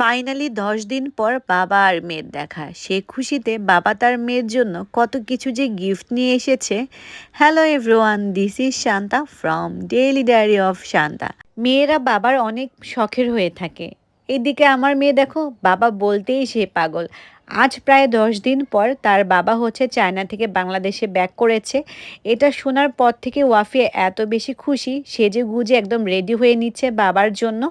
Finally দশ দিন পর বাবা আর মেয়ের দেখা। সে খুশিতে বাবা তার মেয়ের জন্য কত কিছু যে গিফট নিয়ে এসেছে। Hello everyone this is Shanta from daily diary of Shanta মেয়েরা বাবার অনেক শখের হয়ে থাকে। এদিকে আমার মেয়ে দেখো, বাবা বলতেই সে পাগল। আজ প্রায় দশ দিন পর তার বাবা হচ্ছে চায়না থেকে বাংলাদেশে ব্যাক করেছে। এটা শোনার পর থেকে ওয়াফিয়া এত বেশি খুশি সেজে গুজে একদম রেডি হয়ে নিচ্ছে বাবার জন্য।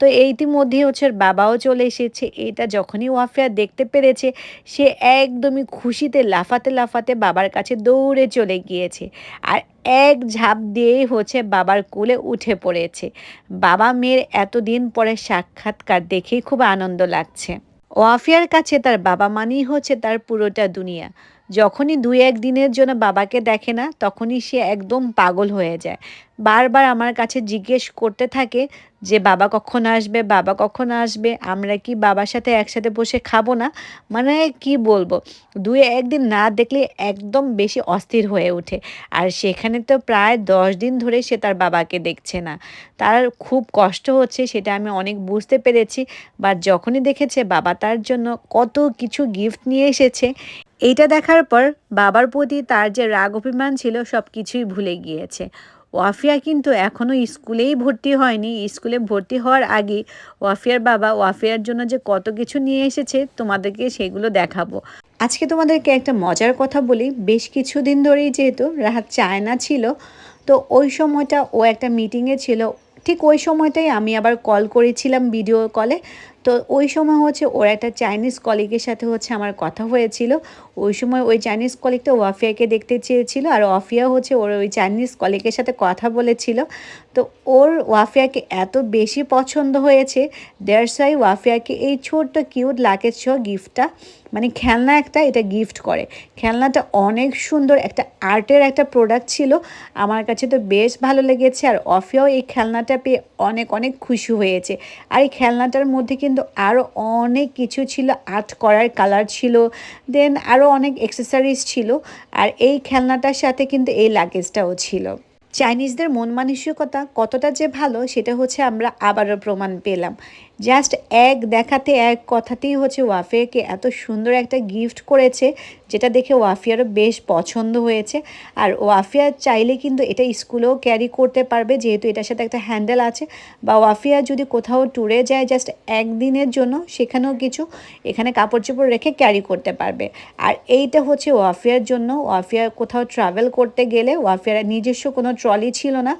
তো ইতিমধ্যেই হচ্ছে বাবাও চলে এসেছে। এটা যখনই ওয়াফিয়া দেখতে পেরেছে, সে একদমই খুশিতে লাফাতে লাফাতে বাবার কাছে দৌড়ে চলে গিয়েছে। আর এক ঝাঁপ দিয়েই হচ্ছে বাবার কোলে উঠে পড়েছে। বাবা মেয়ের এতদিন পরে সাক্ষাৎকার দেখেই খুব আনন্দ লাগছে। ওয়াফিয়ার কাছে তার বাবা মানেই হচ্ছে তার পুরোটা দুনিয়া। যখনই দুই এক দিনের জন্য বাবাকে দেখে না, তখনই সে একদম পাগল হয়ে যায়। বারবার আমার কাছে জিজ্ঞেস করতে থাকে যে বাবা কখন আসবে, বাবা কখন আসবে, আমরা কি বাবার সাথে একসাথে বসে খাব না? মানে কি বলব? দুই একদিন না দেখলে একদম বেশি অস্থির হয়ে ওঠে। আর সেখানে তো প্রায় দশ দিন ধরে সে তার বাবাকে দেখছে না। তার খুব কষ্ট হচ্ছে, সেটা আমি অনেক বুঝতে পেরেছি। বা যখনই দেখেছে বাবা তার জন্য কত কিছু গিফট নিয়ে এসেছে। এইটা দেখার পর বাবার প্রতি তার যে রাগ, অভিমান ছিল সব কিছুই ভুলে গিয়েছে। ওয়াফিয়া কিন্তু এখনও স্কুলেই ভর্তি হয়নি। স্কুলে ভর্তি হওয়ার আগে ওয়াফিয়ার বাবা ওয়াফিয়ার জন্য যে কত কিছু নিয়ে এসেছে, তোমাদেরকে সেগুলো দেখাবো। আজকে তোমাদেরকে একটা মজার কথা বলি। বেশ কিছুদিন ধরেই যেহেতু রাহাত চায়না ছিল, তো ওই সময়টা ও একটা মিটিংয়ে ছিল। ঠিক ওই সময়টাই আমি আবার কল করেছিলাম ভিডিও কলে তো ওই সময় হচ্ছে ওর একটা চাইনিজ কলিগের সাথে হচ্ছে আমার কথা হয়েছিল। ওই সময় ওই চাইনিজ কলিগটা ওয়াফিয়াকে দেখতে চেয়েছিল আর ওয়াফিয়া হচ্ছে ওর ওই চাইনিজ কলিগের সাথে কথা বলেছিল। তো ওর ওয়াফিয়াকে এত বেশি পছন্দ হয়েছে দেড় সাই ওয়াফিয়াকে এই ছোট্ট কিউট লাকের ছ গিফটটা মানে খেলনা একটা এটা গিফট করে। খেলনাটা অনেক সুন্দর, একটা আর্টের একটা প্রোডাক্ট ছিল। আমার কাছে তো বেশ ভালো লেগেছে আর অফিয়াও এই খেলনাটা পেয়ে অনেক অনেক খুশি হয়েছে। আর এই খেলনাটার মধ্যে কিন্তু আরও অনেক কিছু ছিল, আর্ট করার কালার ছিল দেন আরও অনেক এক্সেসারিজ ছিল, আর এই খেলনাটার সাথে কিন্তু এই লাগেজটাও ছিল। চাইনিজদের মন মানসিকতা কতটা যে ভালো, সেটা হচ্ছে আমরা আবারও প্রমাণ পেলাম। জাস্ট এক দেখাতে, এক কথাতেই হচ্ছে ওয়াফিয়াকে এত সুন্দর একটা গিফট করেছে, যেটা দেখে ওয়াফিয়ারও বেশ পছন্দ হয়েছে। আর ওয়াফিয়া চাইলে কিন্তু এটা স্কুলেও ক্যারি করতে পারবে, যেহেতু এটার সাথে একটা হ্যান্ডেল আছে। বা ওয়াফিয়া যদি কোথাও ট্যুরে যায় জাস্ট একদিনের জন্য, সেখানেও কিছু এখানে কাপড় চোপড় রেখে ক্যারি করতে পারবে। আর এইটা হচ্ছে ওয়াফিয়ার জন্য। ওয়াফিয়া কোথাও ট্রাভেল করতে গেলে ওয়াফিয়ার নিজস্ব কোনো ট্রলি ছিল না।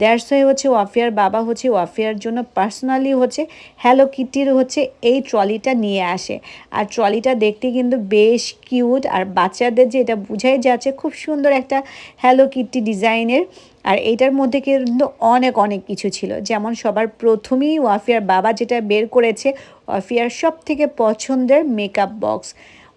দ্যাটস হয়ে হচ্ছে ওয়াফিয়ার বাবা হচ্ছে ওয়াফিয়ার জন্য পার্সোনালি হচ্ছে হ্যালো কিটির হচ্ছে এই ট্রলিটা নিয়ে আসে। আর ট্রলিটা দেখতে কিন্তু বেশ কিউট আর বাচ্চাদের যে এটা বুঝাই যাচ্ছে খুব সুন্দর একটা হ্যালো কিটি ডিজাইনের আর এইটার মধ্যে কিন্তু অনেক অনেক কিছু ছিল। যেমন সবার প্রথমেই ওয়াফিয়ার বাবা যেটা বের করেছে, ওয়াফিয়ার সব থেকে পছন্দের মেকআপ বক্স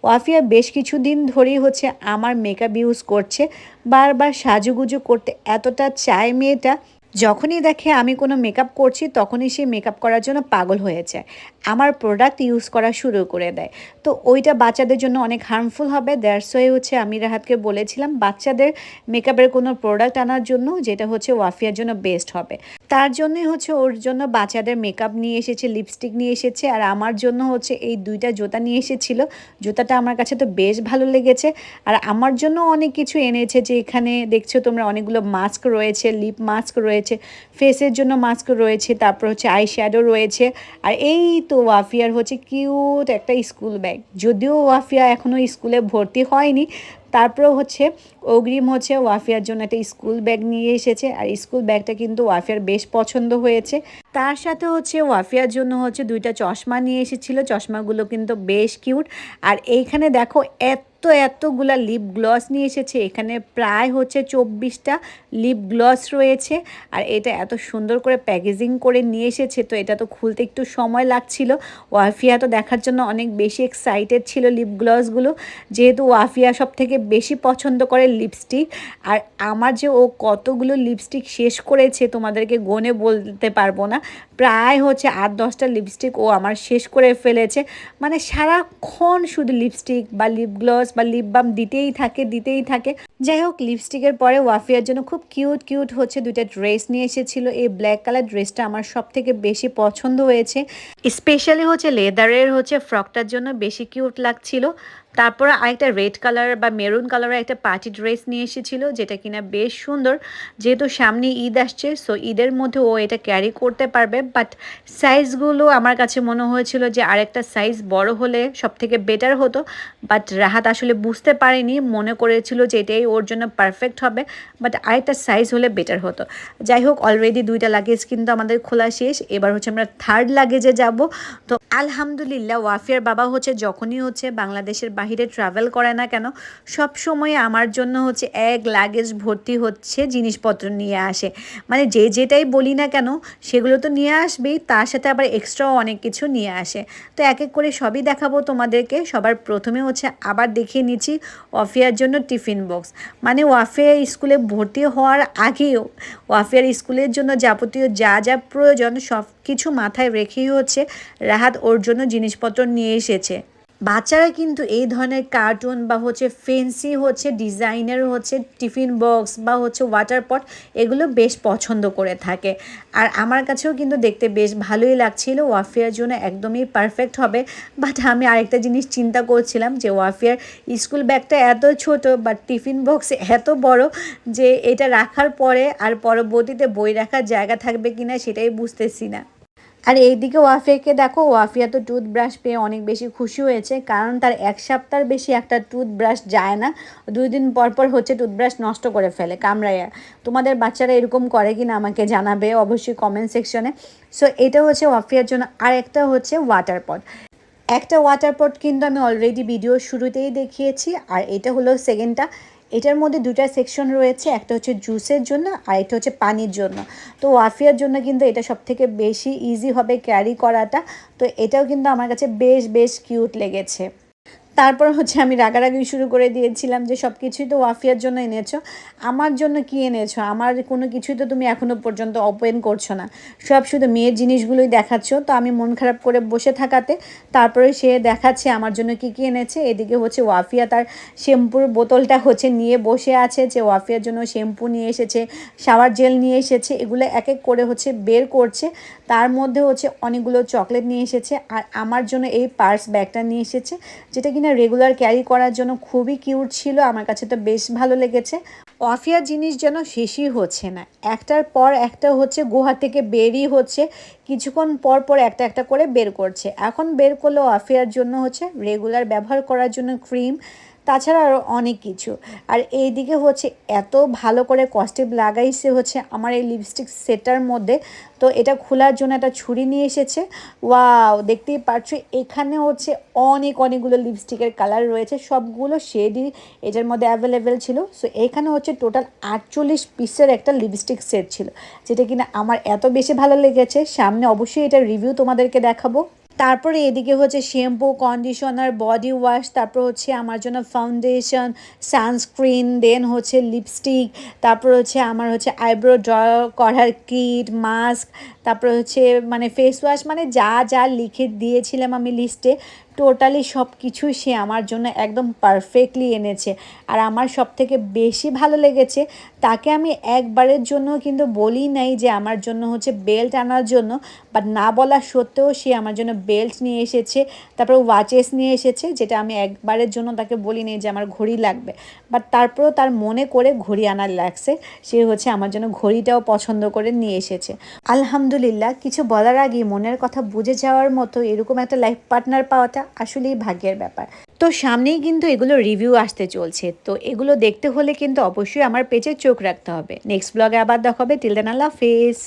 ওয়াফিয়া বেশ কিছুদিন ধরেই হচ্ছে আমার মেকআপ ইউজ করছে। বারবার সাজুগুজু করতে এতটা চায় মেয়েটা যখনই দেখে আমি কোনো মেকআপ করছি, তখনই সে মেকআপ করার জন্য পাগল হয়ে যায় আমার প্রোডাক্ট ইউজ করা শুরু করে দেয়। তো ওইটা বাচ্চাদের জন্য অনেক হার্মফুল হবে। দ্যাটস ওয়ে হচ্ছে আমি রাহাতকে বলেছিলাম, বাচ্চাদের মেকআপের কোনো প্রোডাক্ট আনার জন্য যেটা হচ্ছে ওয়াফিয়ার জন্য বেস্ট হবে। তার জন্যই হচ্ছে ওর জন্য বাচ্চাদের মেকআপ নিয়ে এসেছে লিপস্টিক নিয়ে এসেছে, আর আমার জন্য হচ্ছে এই দুইটা জুতা নিয়ে এসেছিল। জুতাটা আমার কাছে তো বেশ ভালো লেগেছে। আর আমার জন্য অনেক কিছু এনেছে যে এখানে দেখছ তোমরা অনেকগুলো মাস্ক রয়েছে লিপ মাস্ক রয়েছে। ফেসের জন্য মাস্ক রয়েছে, তারপর হচ্ছে আই শ্যাডো রয়েছে, আর এই তো ওয়াফিয়ার হচ্ছে কিউট একটা স্কুল ব্যাগ যদিও ওয়াফিয়া এখনও স্কুলে ভর্তি হয়নি তারপরেও হচ্ছে অগ্রিম হচ্ছে ওয়াফিয়ার জন্য একটা স্কুল ব্যাগ নিয়ে এসেছে, আর স্কুল ব্যাগটা কিন্তু ওয়াফিয়ার বেশ পছন্দ হয়েছে। তার সাথে হচ্ছে ওয়াফিয়ার জন্য হচ্ছে দুইটা চশমা নিয়ে এসেছিল, চশমাগুলো কিন্তু বেশ কিউট। আর এইখানে দেখো এত এত এতগুলা লিপ গ্লস নিয়ে এসেছে, এখানে প্রায় হচ্ছে চব্বিশটা লিপ গ্লস রয়েছে। আর এটা এত সুন্দর করে প্যাকেজিং করে নিয়ে এসেছে, তো এটা তো খুলতে একটু সময় লাগছিল। ওয়াফিয়া তো দেখার জন্য অনেক বেশি এক্সাইটেড ছিল লিপ গ্লসগুলো। যেহেতু ওয়াফিয়া সব থেকে বেশি পছন্দ করে লিপস্টিক আর আমার যে ও কতগুলো লিপস্টিক শেষ করেছে তোমাদেরকে গনে বলতে পারব না। প্রায় হচ্ছে আট দশটা লিপস্টিক ও আমার শেষ করে ফেলেছে। মানে সারাক্ষণ শুধু লিপস্টিক বা লিপ গ্লস বা লিপ বাম দিতেই থাকে দিতেই থাকে। যাই হোক লিপস্টিকের পরে ওয়াফিয়ার জন্য খুব কিউট কিউট হচ্ছে দুইটা ড্রেস নিয়ে এসেছিল। এই ব্ল্যাক কালার ড্রেসটা আমার সব থেকে বেশি পছন্দ হয়েছে। স্পেশালি হচ্ছে লেদারের হচ্ছে ফ্রকটার জন্য বেশি কিউট লাগছিল। তারপর আরেকটা রেড কালার বা মেরুন কালারের একটা পার্টি ড্রেস নিয়ে এসেছিল, যেটা কিনা বেশ সুন্দর। যেহেতু সামনে ঈদ আসছে সো ঈদের মধ্যে ও এটা ক্যারি করতে পারবে। বাট সাইজগুলো আমার কাছে মনে হয়েছিল যে আরেকটা সাইজ বড় হলে সব থেকে বেটার হতো। বাট রাহাত আসলে বুঝতে পারেনি, মনে করেছিল যে এটাই ওর জন্য পারফেক্ট হবে। বাট আরেকটা সাইজ হলে বেটার হতো। যাই হোক অলরেডি দুইটা লাগেজ কিন্তু আমাদের খোলা শেষ। এবার হচ্ছে আমরা থার্ড লাগেজে যাব। তো আলহামদুলিল্লাহ, ওয়াফিয়ার বাবা হচ্ছে যখনই হচ্ছে বাংলাদেশের বাহিরে ট্রাভেল করে না কেন সব সময় আমার জন্য হচ্ছে এক লাগেজ ভর্তি হচ্ছে জিনিসপত্র নিয়ে আসে। মানে যে যেটাই বলি না কেন, সেগুলো তো নিয়ে আসবেই, তার সাথে আবার এক্সট্রাও অনেক কিছু নিয়ে আসে। তো এক এক করে সবই দেখাবো তোমাদেরকে, সবার প্রথমে হচ্ছে আবার দেখিয়ে নিচ্ছি ওয়াফিয়ার জন্য টিফিন বক্স মানে ওয়াফিয়া স্কুলে ভর্তি হওয়ার আগেও, ওয়াফিয়ার স্কুলের জন্য যাবতীয় যা যা প্রয়োজন সব কিছু মাথায় রেখেই হচ্ছে রাহাত ওর জন্য জিনিসপত্র নিয়ে এসেছে। বাচ্চারা কিন্তু এই ধরনের কার্টুন বা হচ্ছে ফেন্সি হচ্ছে ডিজাইনের হচ্ছে টিফিন বক্স বা হচ্ছে ওয়াটার পট এগুলো বেশ পছন্দ করে থাকে। আর আমার কাছেও কিন্তু দেখতে বেশ ভালোই লাগছিল। ওয়াফিয়ার জন্য একদমই পারফেক্ট হবে। বাট আমি আরেকটা জিনিস চিন্তা করছিলাম যে ওয়াফিয়ার স্কুল ব্যাগটা এত ছোট বা টিফিন বক্স এত বড় যে এটা রাখার পরে আর পরবর্তীতে বই রাখার জায়গা থাকবে কিনা সেটাই বুঝতেছি না। আর এইদিকে ওয়াফিয়াকে দেখো, ওয়াফিয়া তো টুথব্রাশ পেয়ে অনেক বেশি খুশি হয়েছে, কারণ তার এক সপ্তাহ বেশি একটা টুথব্রাশ যায় না। দুই দিন পর পর হচ্ছে টুথব্রাশ নষ্ট করে ফেলে, কামড়াইয়া। তোমাদের বাচ্চারা এরকম করে কি না আমাকে জানাবে অবশ্যই কমেন্ট সেকশনে সো এটা হচ্ছে ওয়াফিয়ার জন্য আর একটা হচ্ছে ওয়াটার পট একটা ওয়াটার পট কিন্তু আমি অলরেডি ভিডিও শুরুতেই দেখিয়েছি, আর এটা হলো সেকেন্ডটা এটার মধ্যে দুটা সেকশন রয়েছে, একটা হচ্ছে জুসের জন্য আর একটা হচ্ছে পানির জন্য। তো ওয়াফিয়ার জন্য কিন্তু এটা সব থেকে বেশি ইজি হবে ক্যারি করাটা। তো এটাও কিন্তু আমার কাছে বেশ বেশ কিউট লেগেছে। তারপর হচ্ছে আমি রাগারাগি শুরু করে দিয়েছিলাম যে সব কিছুই তো ওয়াফিয়ার জন্য এনেছো, আমার জন্য কি এনেছো? আমার কোনো কিছুই তো তুমি এখনও পর্যন্ত ওপেন করছ না। সব শুধু মেয়ের জিনিসগুলোই দেখাচ্ছ। তো আমি মন খারাপ করে বসে থাকাতে তারপরে সে দেখাচ্ছে আমার জন্য কি কি এনেছে। এদিকে হচ্ছে ওয়াফিয়া তার শ্যাম্পুর বোতলটা হচ্ছে নিয়ে বসে আছে যে ওয়াফিয়ার জন্য শ্যাম্পু নিয়ে এসেছে, শাওয়ার জেল নিয়ে এসেছে, এগুলো এক এক করে হচ্ছে বের করছে। তার মধ্যে হচ্ছে অনেকগুলো চকলেট নিয়ে এসেছে। আর আমার জন্য এই পার্স ব্যাগটা নিয়ে এসেছে, যেটা কিনা রেগুলার ক্যারি করার জন্য খুবই কিউট ছিল, আমার কাছে তো বেশ ভালো লেগেছে। অফিয়া জিনিস যেন শেষই হচ্ছে না, একটার পর একটা হচ্ছে, গুহা থেকে বেরই হচ্ছে, কিছুক্ষণ পর পর একটা একটা করে বের করছে। এখন বের করলেও অফিয়ার জন্য হচ্ছে রেগুলার ব্যবহার করার জন্য ক্রিম তাছাড়া আরও অনেক কিছু। আর এই দিকে হচ্ছে এত ভালো করে কস্টিপ লাগাইছে হচ্ছে আমার এই লিপস্টিক সেটার মধ্যে। তো এটা খোলার জন্য একটা ছুরি নিয়ে এসেছে। ওয়াও, দেখতেই পাচ্ছ এখানে হচ্ছে অনেক অনেকগুলো লিপস্টিকের কালার রয়েছে। সবগুলো শেডই এটার মধ্যে অ্যাভেলেবেল ছিল। সো এখানে হচ্ছে টোটাল আটচল্লিশ পিসের একটা লিপস্টিক সেট ছিল, যেটা কিনা আমার এত বেশি ভালো লেগেছে। সামনে অবশ্যই এটার রিভিউ তোমাদেরকে দেখাবো। তারপরে এদিকে হচ্ছে শ্যাম্পু কন্ডিশনার বডি ওয়াশ তারপর হচ্ছে আমার জন্য ফাউন্ডেশন সানস্ক্রিন দেন হচ্ছে লিপস্টিক তারপর হচ্ছে আমার হচ্ছে আইব্রো ড্র করার কিট মাস্ক তারপর হচ্ছে মানে ফেস ওয়াশ মানে যা যা লিখে দিয়েছিলাম আমি লিস্টে টোটালি সব কিছুই সে আমার জন্য একদম পারফেক্টলি এনেছে। আর আমার সব থেকে বেশি ভালো লেগেছে, তাকে আমি একবারের জন্য কিন্তু বলি নাই যে আমার জন্য হচ্ছে বেল্ট আনার জন্য বাট না বলা সত্ত্বেও সে আমার জন্য বেল্ট নিয়ে এসেছে, তারপর ওয়াচেস নিয়ে এসেছে, যেটা আমি একবারের জন্য তাকে বলি নেই যে আমার ঘড়ি লাগবে। বাট তারপরেও তার মনে করে ঘড়ি আনার লাগছে, সে হচ্ছে আমার জন্য ঘড়িটাও পছন্দ করে নিয়ে এসেছে। আলহামদুলিল্লাহ, কিছু বলার আগেই মনের কথা বুঝে যাওয়ার মতো এরকম একটা লাইফ পার্টনার পাওয়াটা আসলেই ভাগ্যের ব্যাপার। তো সামনেই কিন্তু এগুলো রিভিউ আসতে চলছে। তো এগুলো দেখতে হলে কিন্তু অবশ্যই আমার পেজে চোখ রাখতে হবে। নেক্সট ব্লগে আবার দেখাবে। টিল দেন আল্লাহ ফেস